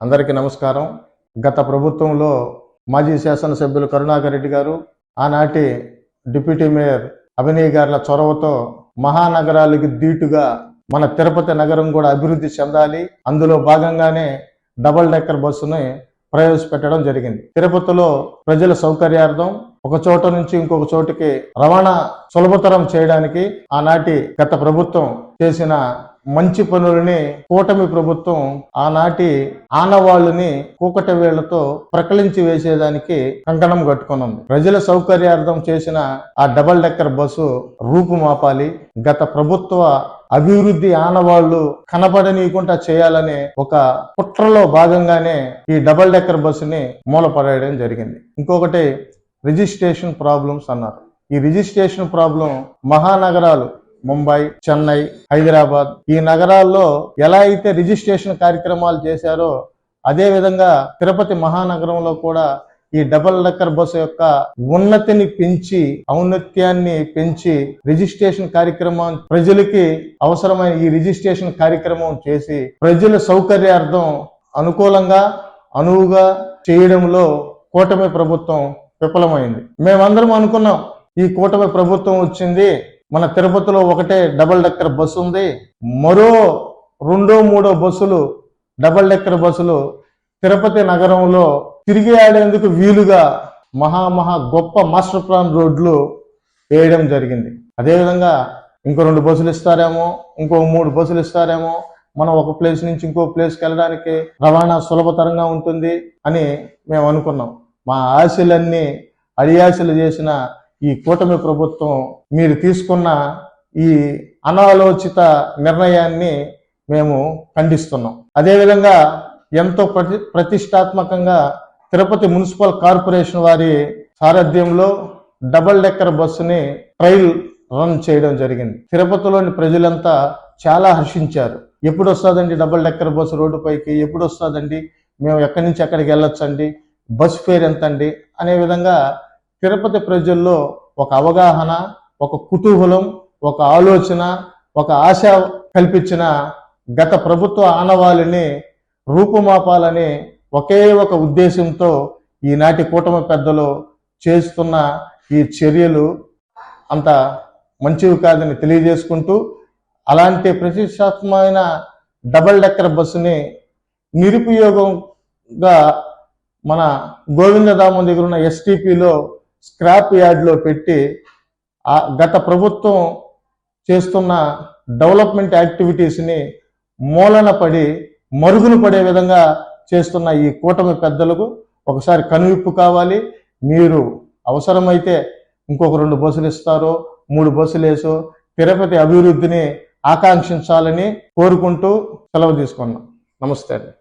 అందరికీ నమస్కారం. గత ప్రభుత్వంలో మాజీ శాసనసభ్యులు కరుణాకర్ రెడ్డి గారు ఆనాటి డిప్యూటీ మేయర్ అభినయ్ గారుల చొరవతో మహానగరాలకి దీటుగా మన తిరుపతి నగరం కూడా అభివృద్ధి చెందాలి. అందులో భాగంగానే డబల్ డెక్కర్ బస్సుని ప్రవేశపెట్టడం జరిగింది. తిరుపతిలో ప్రజల సౌకర్యార్థం ఒక చోట నుంచి ఇంకొక చోటుకి రవాణా సులభతరం చేయడానికి ఆనాటి గత ప్రభుత్వం చేసిన మంచి పనులని కూటమి ప్రభుత్వం ఆనాటి ఆనవాళ్ళని కూకట వేళ్ళతో ప్రకలించి వేసేదానికి కంకణం కట్టుకున్నది ప్రజల సౌకర్యార్థం చేసిన ఆ డబల్ డెక్కర్ బస్సు రూపుమాపాలి. గత ప్రభుత్వ అభివృద్ధి ఆనవాళ్ళు కనపడనీయకుండా చేయాలనే ఒక కుట్రలో భాగంగానే ఈ డబల్ డెక్కర్ బస్సుని మూలపడేయడం జరిగింది. ఇంకొకటి రిజిస్ట్రేషన్ ప్రాబ్లమ్స్ అన్నారు. ఈ రిజిస్ట్రేషన్ ప్రాబ్లం మహానగరాలు ముంబై చెన్నై హైదరాబాద్ ఈ నగరాల్లో ఎలా అయితే రిజిస్ట్రేషన్ కార్యక్రమాలు చేశారో అదే విధంగా తిరుపతి మహానగరంలో కూడా ఈ డబల్ డెక్కర్ బస్సు యొక్క ఉన్నతిని పెంచి ఔన్నత్యాన్ని పెంచి రిజిస్ట్రేషన్ కార్యక్రమం ప్రజలకి అవసరమైన ఈ రిజిస్ట్రేషన్ కార్యక్రమం చేసి ప్రజల సౌకర్యార్థం అనుకూలంగా అనువుగా చేయడంలో కూటమి ప్రభుత్వం విఫలమైంది. మేమందరం అనుకున్నాం ఈ కూటమి ప్రభుత్వం వచ్చింది మన తిరుపతిలో ఒకటే డబల్ డెక్కర్ బస్సు ఉంది మరో రెండో మూడో బస్సులు డబల్ డెక్కర్ బస్సులు తిరుపతి నగరంలో తిరిగి ఆడేందుకు వీలుగా మహా మహా గొప్ప మాస్టర్ ప్లాన్ రోడ్లు వేయడం జరిగింది. అదేవిధంగా ఇంకో రెండు బస్సులు ఇస్తారేమో ఇంకో మూడు బస్సులు ఇస్తారేమో మనం ఒక ప్లేస్ నుంచి ఇంకో ప్లేస్కి వెళ్ళడానికి రవాణా సులభతరంగా ఉంటుంది అని మేము అనుకున్నాం. మా ఆశలన్నీ అడియాశలు చేసిన ఈ కూటమి ప్రభుత్వం మీరు తీసుకున్న ఈ అనాలోచిత నిర్ణయాన్ని మేము ఖండిస్తున్నాం. అదేవిధంగా ఎంతో ప్రతి ప్రతిష్టాత్మకంగా తిరుపతి మున్సిపల్ కార్పొరేషన్ వారి సారథ్యంలో డబల్ డెక్కర్ బస్సుని ట్రైల్ రన్ చేయడం జరిగింది. తిరుపతిలోని ప్రజలంతా చాలా హర్షించారు. ఎప్పుడు వస్తుందండి డబల్ డెక్కర్ బస్సు రోడ్డుపైకి ఎప్పుడు వస్తుందండి? మేము ఎక్కడి నుంచి ఎక్కడికి వెళ్ళొచ్చండి? బస్ ఫేర్ ఎంత అండి అనే విధంగా తిరుపతి ప్రజల్లో ఒక అవగాహన ఒక కుతూహలం ఒక ఆలోచన ఒక ఆశ కల్పించిన గత ప్రభుత్వ ఆనవాళిని రూపుమాపాలని ఒకే ఒక ఉద్దేశంతో ఈనాటి కూటమి పెద్దలు చేస్తున్న ఈ చర్యలు అంత మంచివి కాదని తెలియజేసుకుంటూ అలాంటి ప్రతిష్టాత్మకమైన డబల్ డెక్కర్ బస్సుని నిరుపయోగంగా మన గోవిందధామం దగ్గర ఉన్న ఎస్టీపీలో స్క్రాప్ యార్డ్లో పెట్టి ఆ గత ప్రభుత్వం చేస్తున్న డెవలప్మెంట్ యాక్టివిటీస్ని మూలన పడి మరుగున పడే విధంగా చేస్తున్న ఈ కూటమి పెద్దలకు ఒకసారి కనువిప్పు కావాలి. మీరు అవసరమైతే ఇంకొక రెండు బస్సులు ఇస్తారో మూడు బస్సులు వేసో తిరుపతి అభివృద్ధిని ఆకాంక్షించాలని కోరుకుంటూ సెలవు తీసుకున్నాం. నమస్తే అండి.